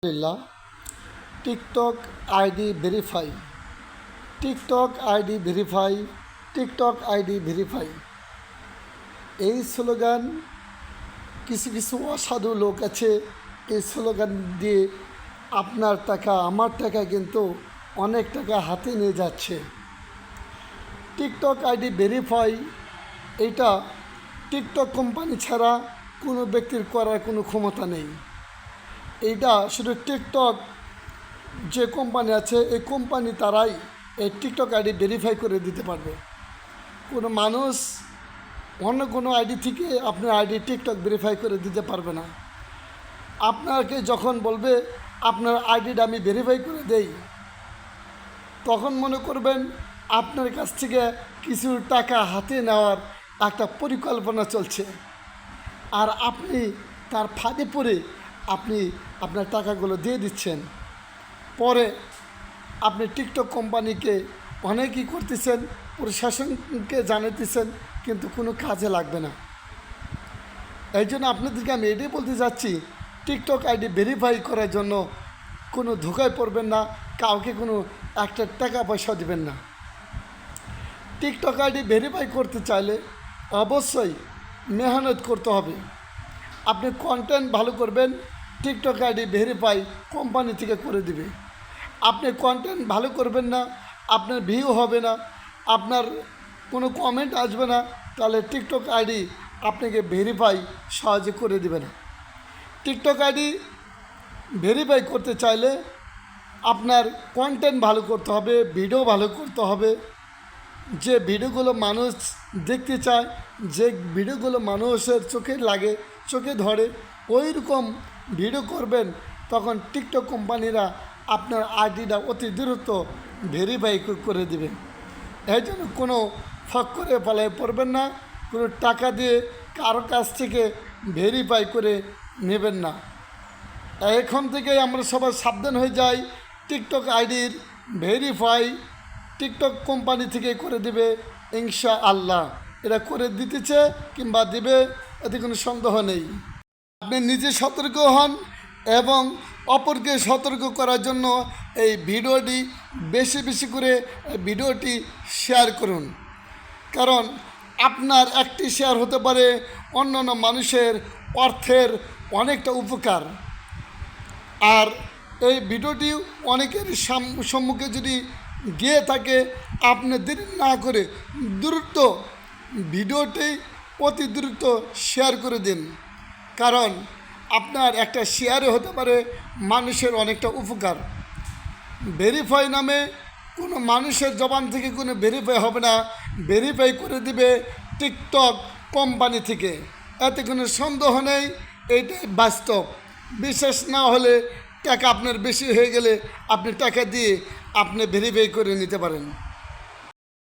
আলহামদুলিল্লাহ, TikTok ID verify, TikTok ID verify, TikTok ID verify. এই slogan, কিছু কিছু অসাধু লোক আছে, এই স্লোগান দিয়ে আপনার টাকা, আমার টাকা কিন্তু অনেক টাকা হাতে নিয়ে যাচ্ছে। টিকটক আইডি ভেরিফাই, এটা টিকটক কোম্পানি ছাড়া কোনো ব্যক্তির করার কোনো ক্ষমতা নেই। এইটা শুধু টিকটক যে কোম্পানি আছে, এই কোম্পানি তারাই এই টিকটক আইডি ভেরিফাই করে দিতে পারবে। কোনো মানুষ অন্য কোনো আইডি থেকে আপনার আইডি টিকটক ভেরিফাই করে দিতে পারবে না। আপনাকে যখন বলবে, আপনার আইডিটা আমি ভেরিফাই করে দেই, তখন মনে করবেন আপনার কাছ থেকে কিছু টাকা হাতে নেওয়ার একটা পরিকল্পনা চলছে। আর আপনি তার ফাঁদে পড়ে আপনি আপনার টাকাগুলো দিয়ে দিচ্ছেন। পরে আপনি টিকটক কোম্পানিকে অনেকই করতেছেন, প্রশাসনকে জানাতেছেন কিন্তু কোনো কাজে লাগবে না। এই জন্য আপনাদেরকে আমি এটাই বলতে যাচ্ছি, টিকটক আইডি ভেরিফাই করার জন্য কোনো ধোকায় পড়বেন না, কাউকে কোনো একটা টাকা পয়সা দেবেন না। টিকটক আইডি ভেরিফাই করতে চাইলে অবশ্যই মেহনত করতে হবে। আপনি কন্টেন্ট ভালো করবেন টিকটক আইডি ভেরিফাই কোম্পানি থেকে করে দিবে। আপনি কন্টেন্ট ভালো করবেন না, আপনার ভিউ হবে না, আপনার কোনো কমেন্ট আসবে না, তাহলে টিকটক আইডি আপনাকে ভেরিফাই সহজে করে দিবে না। টিকটক আইডি ভেরিফাই করতে চাইলে আপনার কন্টেন্ট ভালো করতে হবে ভিডিও ভালো করতে হবে। যে ভিডিওগুলো মানুষ দেখতে চায়, যে ভিডিওগুলো মানুষের চোখে লাগে, চোখে ধরে ওই রকম ভিডিও করবেন, তখন টিকটক কোম্পানিরা আপনার আইডিটা অতি দ্রুত ভেরিফাই করে দেবে এই জন্য কোনো ফক করে পালায় পড়বেন না, কোনো টাকা দিয়ে কারও কাছ থেকে ভেরিফাই করে নেবেন না। এখন থেকে আমরা সবাই সাবধান হয়ে যাই টিকটক আইডির ভেরিফাই টিকটক কোম্পানি থেকে করে দিবে ইনশা আল্লাহ এটা করে দিতেছে কিংবা দিবে, এতে কোনো সন্দেহ নেই। আপনি নিজে সতর্ক হন এবং অপরকে সতর্ক করার জন্য এই ভিডিওটি বেশি বেশি করে ভিডিওটি শেয়ার করুন। কারণ আপনার একটি শেয়ার হতে পারে অন্য অন্য মানুষের অর্থের অনেকটা উপকার। আর এই ভিডিওটি অনেকের সম্মুখে যদি গিয়ে থাকে, আপনি দেরি না করে দ্রুত ভিডিওটি অতি দ্রুত শেয়ার করে দিন। কারণ আপনার একটা শেয়ারে হতে পারে মানুষের অনেকটা উপকার। ভেরিফাই নামে কোনো মানুষের জবান থেকে কোনো ভেরিফাই হবে না। ভেরিফাই করে দিবে টিকটক কোম্পানি থেকে। এতে কোনো সন্দেহ নেই এইটাই বাস্তব। বিশ্বাস না হলে টাকা আপনার বেশি হয়ে গেলে আপনি টাকা দিয়ে আপনি ভেরিফাই করে নিতে পারেন।